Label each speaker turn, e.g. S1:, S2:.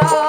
S1: 감사합니다.